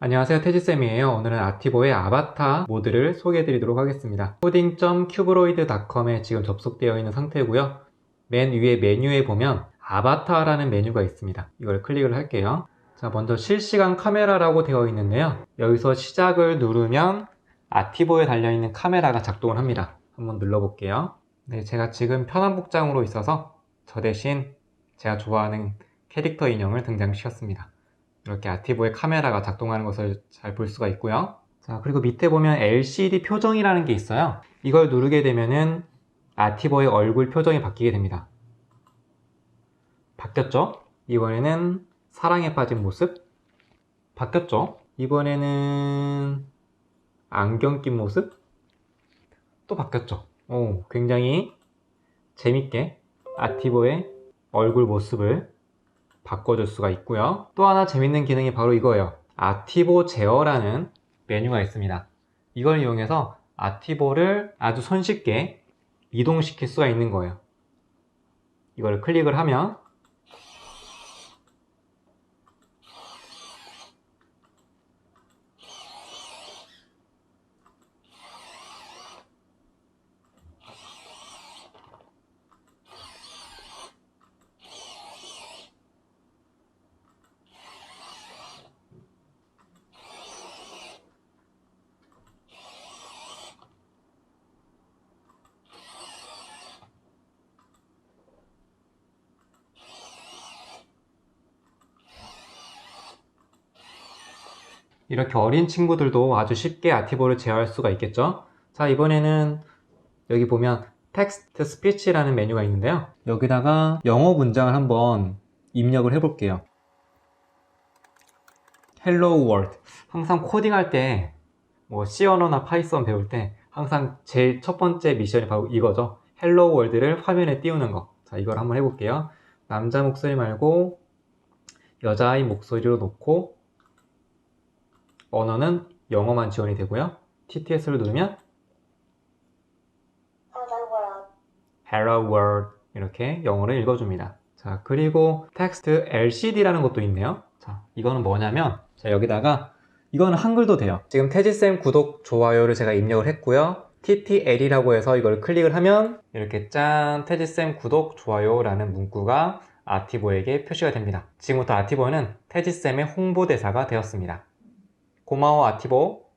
안녕하세요 태지쌤이에요. 오늘은 아티보의 아바타 모드를 소개해 드리도록 하겠습니다. 코딩.cuberoid.com에 지금 접속되어 있는 상태고요. 맨 위에 메뉴에 보면 아바타라는 메뉴가 있습니다. 이걸 클릭을 할게요 자 먼저 실시간 카메라라고 되어 있는데요 여기서 시작을 누르면 아티보에 달려있는 카메라가 작동을 합니다 한번 눌러볼게요 네 제가 지금 편한 복장으로 있어서 저 대신 제가 좋아하는 캐릭터 인형을 등장시켰습니다 이렇게 아티보의 카메라가 작동하는 것을 잘 볼 수가 있고요. 자, 그리고 밑에 보면 LCD 표정이라는 게 있어요. 이걸 누르게 되면은 아티보의 얼굴 표정이 바뀌게 됩니다. 바뀌었죠? 이번에는 사랑에 빠진 모습. 바뀌었죠? 이번에는 안경 낀 모습. 또 바뀌었죠? 오, 굉장히 재밌게 아티보의 얼굴 모습을 바꿔줄 수가 있고요. 또 하나 재밌는 기능이 바로 이거예요. 아티보 제어라는 메뉴가 있습니다. 이걸 이용해서 아티보를 아주 손쉽게 이동시킬 수가 있는 거예요. 이걸 클릭을 하면 이렇게 어린 친구들도 아주 쉽게 아티보를 제어할 수가 있겠죠. 자, 이번에는 여기 보면 텍스트 스피치라는 메뉴가 있는데요. 여기다가 영어 문장을 한번 입력을 해 볼게요. Hello World. 항상 코딩할 때, 뭐 C 언어나 파이썬 배울 때 항상 제일 첫 번째 미션이 바로 이거죠. Hello World를 화면에 띄우는 거. 자, 이걸 한번 해볼게요. 남자 목소리 말고 여자아이 목소리로 놓고 언어는 영어만 지원이 되고요. TTS를 누르면 Hello world. 이렇게 영어를 읽어줍니다. 자 그리고 텍스트 LCD라는 것도 있네요. 자 이거는 뭐냐면 자 여기다가 이거는 한글도 돼요. 지금 태지쌤 구독 좋아요를 제가 입력을 했고요. TTL이라고 해서 이걸 클릭을 하면 이렇게 짠 태지쌤 구독 좋아요라는 문구가 아티보에게 표시가 됩니다. 지금부터 아티보는 태지쌤의 홍보대사가 되었습니다. 고마워 아티보